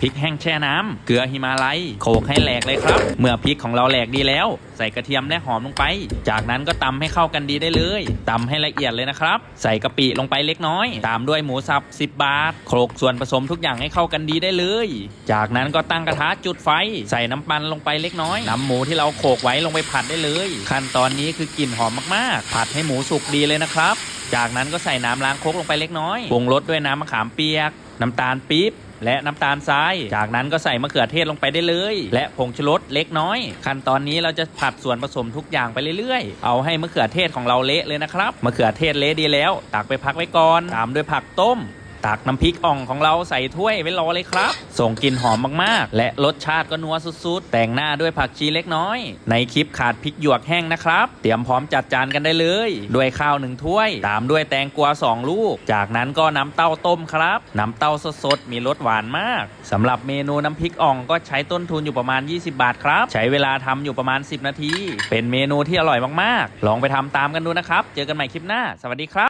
พริกแห้งแช่น้ำเกลือหิมาลัยโขกให้แหลกเลยครับ เมื่อพริกของเราแหลกดีแล้ว ใส่กระเทียมและหอมลงไป จากนั้นก็ตำให้เข้ากันดีได้เลยตำให้ละเอียดเลยนะครับ ใส่กะปิลงไปเล็กน้อย ตามด้วยหมูสับ 10 บาทโขลกส่วนผสมทุกอย่างให้เข้ากันดีได้เลย จากนั้นก็ตั้งกระทะจุดไฟ ใส่น้ำมันลงไปเล็กน้อยนำหมูที่เราโขกไว้ลงไปผัดได้เลย ขั้นตอนนี้คือกลิ่นหอมมากๆ ผัดให้หมูสุกดีเลยนะครับ จากนั้นก็ใส่น้ำล้างโคกลงไปเล็กน้อยปรุงรสด้วยน้ำมะขามเปียก น้ำตาลปี๊บ และน้ำตาลทราย จากนั้นก็ใส่มะเขือเทศลงไปได้เลย และผงชูรสเล็กน้อย ขั้นตอนนี้เราจะผัดส่วนผสมทุกอย่างไปเรื่อยๆ เอาให้มะเขือเทศของเราเละเลยนะครับมะเขือเทศเละดีแล้ว ตักไปพักไว้ก่อน ตามด้วยผักต้ม ตักน้ำพริกอ่องของเราใส่ถ้วยไว้รอเลยครับ ส่งกลิ่นหอมมากๆ และรสชาติก็นัวสุดๆ แต่งหน้าด้วยผักชีเล็กน้อย ในคลิปขาดพริกหยวกแห้งนะครับ เตรียมพร้อมจัดจานกันได้เลย ด้วยข้าวหนึ่งถ้วย ตามด้วยแตงกวา2 ลูก จากนั้นก็น้ำเต้าต้มครับ น้ำเต้าสดๆ มีรสหวานมากสำหรับเมนูน้ำพริกอ่องก็ใช้ต้นทุนอยู่ประมาณ 20 บาทครับ ใช้เวลาทำอยู่ประมาณ 10 นาที เป็นเมนูที่อร่อยมากๆ ลองไปทำตามกันดูนะครับ เจอกันใหม่คลิปหน้า สวัสดีครับ